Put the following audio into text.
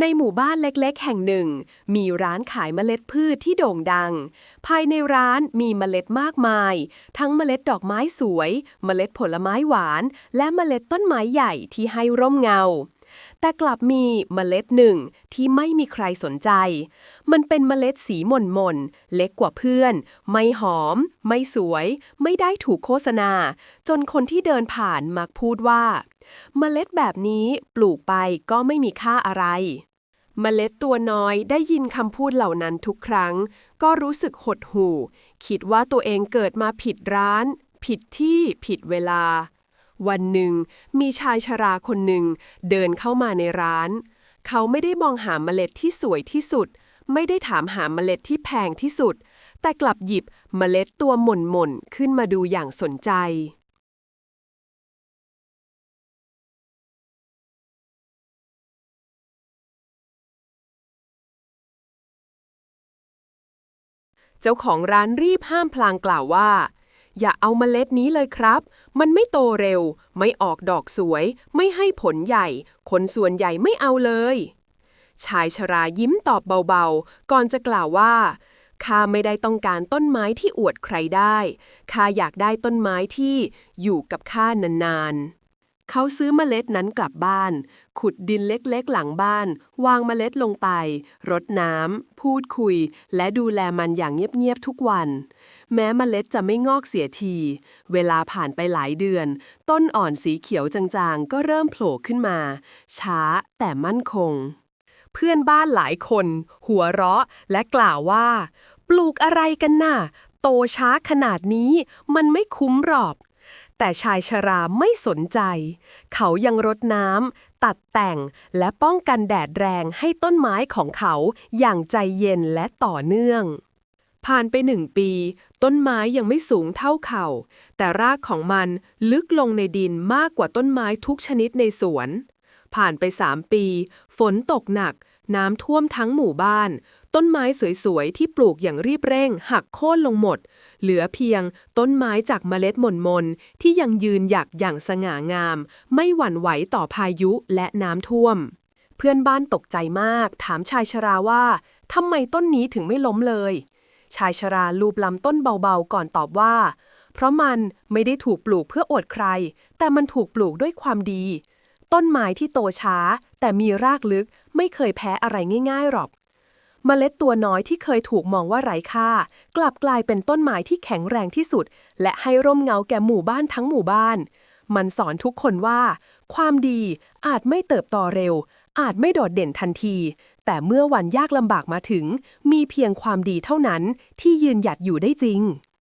ในหมู่บ้านเล็กๆ แห่งหนึ่ง มีร้านขายเมล็ดพืชที่โด่งดัง ภายในร้านมีเมล็ดมากมาย ทั้งเมล็ดดอกไม้สวย เมล็ดผลไม้หวาน และเมล็ดต้นไม้ใหญ่ที่ให้ร่มเงา แต่กลับมีเมล็ดหนึ่งที่ไม่มีใครสนใจ มันเป็นเมล็ดสีหม่นหม่นเล็กกว่าเพื่อน ไม่หอม ไม่สวย ไม่ได้ถูกโฆษณา จนคนที่เดินผ่านมักพูดว่า เมล็ดแบบนี้ปลูกไปก็ไม่มีค่าอะไรเมล็ดตัวน้อยได้ยินคำพูดเหล่านั้นทุกครั้ง ก็รู้สึกหดหู่ คิดว่าตัวเองเกิดมาผิดร้าน ผิดที่ผิดเวลา วันหนึ่ง มีชายชราคนหนึ่ง เดินเข้ามาในร้าน เขาไม่ได้มองหาเมล็ดที่สวยที่สุด ไม่ได้ถามหาเมล็ดที่แพงที่สุด แต่กลับหยิบเมล็ดตัวหม่นๆขึ้นมาดูอย่างสนใจ เจ้าของร้านรีบห้ามพลางกล่าวว่า อย่าเอาเมล็ดนี้เลยครับ มันไม่โตเร็ว ไม่ออกดอกสวย ไม่ให้ผลใหญ่ คนส่วนใหญ่ไม่เอาเลย ชายชรายิ้มตอบเบาๆ ก่อนจะกล่าวว่า ข้าไม่ได้ต้องการต้นไม้ที่อวดใครได้ ข้าอยากได้ต้นไม้ที่อยู่กับข้านานๆ เขาซื้อเมล็ดนั้นกลับบ้าน ขุดดินเล็กๆหลังบ้าน วางเมล็ดลงไป รดน้ำ พูดคุย และดูแลมันอย่างเงียบๆทุกวัน แม้เมล็ดจะไม่งอกเสียที เวลาผ่านไปหลายเดือน ต้นอ่อนสีเขียวจางๆ ก็เริ่มโผล่ขึ้นมา ช้าแต่มั่นคง เพื่อนบ้านหลายคน หัวเราะและกล่าวว่า ปลูกอะไรกันน่ะ โตช้าขนาดนี้ มันไม่คุ้มหรอก แต่ชายชราไม่สนใจ เขายังรดน้ำตัดแต่งและป้องกันแดดแรงให้ต้นไม้ของเขาอย่างใจเย็นและต่อเนื่อง ผ่านไปหนึ่งปี ต้นไม้ยังไม่สูงเท่าเข่า แต่รากของมันลึกลงในดินมากกว่าต้นไม้ทุกชนิดในสวน ผ่านไปสามปี ฝนตกหนัก น้ำท่วมทั้งหมู่บ้าน ต้นไม้สวยๆ ที่ปลูกอย่างรีบเร่ง หักโค่นลงหมด เหลือเพียงต้นไม้จากเมล็ดหม่นมนๆที่ยังยืนหยักอย่างสง่างาม ไม่หวั่นไหวต่อพายุและน้ำท่วม เพื่อนบ้านตกใจมาก ถามชายชราว่าทำไมต้นนี้ถึงไม่ล้มเลย ชายชราลูบลำต้นเบาๆ ก่อนตอบว่า เพราะมันไม่ได้ถูกปลูกเพื่ออวดใคร แต่มันถูกปลูกด้วยความดี ต้นไม้ที่โตช้า แต่มีรากลึกไม่เคยแพ้อะไรง่ายๆหรอก เมล็ดตัวน้อยที่เคยถูกมองว่าไร้ค่า กลับกลายเป็นต้นไม้ที่แข็งแรงที่สุด และให้ร่มเงาแก่หมู่บ้านทั้งหมู่บ้าน มันสอนทุกคนว่า ความดีอาจไม่เติบโตเร็ว อาจไม่โดดเด่นทันที แต่เมื่อวันยากลำบากมาถึง มีเพียงความดีเท่านั้นที่ยืนหยัดอยู่ได้จริง